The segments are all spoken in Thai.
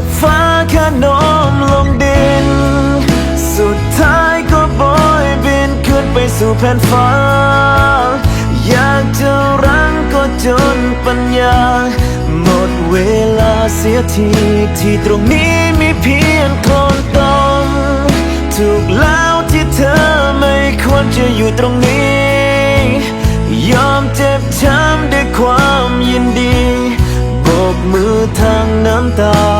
อกฟ้าขนมลงดิน สุดท้ายก็โบยบินขึ้นไปสู่แผ่นฟ้า อยากจะรั้งก็จนปัญญา หมดเวลาเสียทีที่ตรงนี้มีเพียงโคลนตมถูกแล้วที่เธอไม่ควรจะอยู่ตรงนี้ ยอมเจ็บช้ำด้วยความยินดีโบกมือทางน้ำตา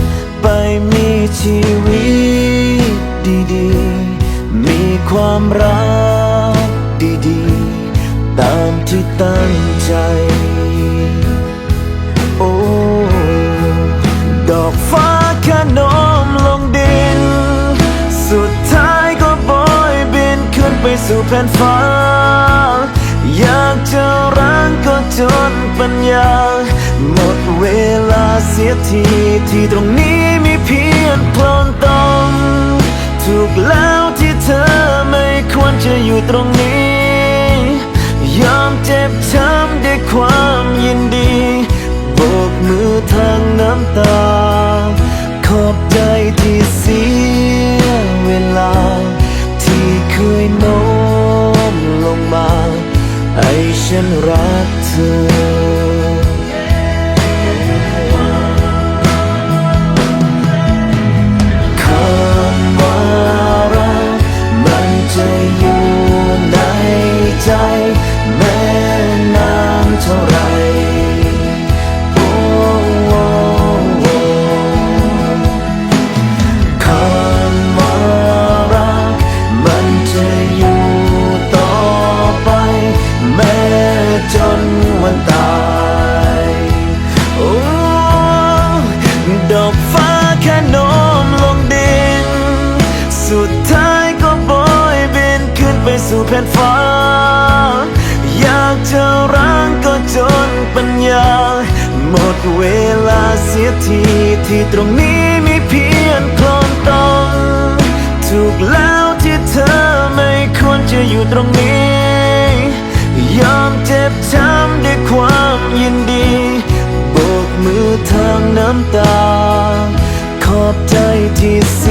ไปมีชีวิตดีๆ มีความรักดีๆ ตามที่ตั้งใจ โอ้ ดอกฟ้าขนมลงดิน สุดท้ายก็โบยบินขึ้นไปสู่แผ่นฟ้า อยากจะรังก็จนปัญญาหมดเวลา เสียทีที่ตรงนี้มีเพียงโคลนตมถูกแล้วที่เธอไม่ควรจะอยู่ตรงนี้ ยอมเจ็บช้ำด้วยความยินดีโบกมือทางน้ำตา ขอบใจที่เสียเวลา ที่เคยโน้มลงมาให้ฉันรักเธอ สู่แผ่นฟ้า อยากจะรังก็จนปัญญา หมดเวลาเสียทีที่ตรงนี้มีเพียงคลนตมถูกแล้วที่เธอไม่ควรจะอยู่ตรงนี้ ยอมเจ็บช้ำด้วยความยินดีโบกมือทางน้ำตา ขอบใจที่เสีย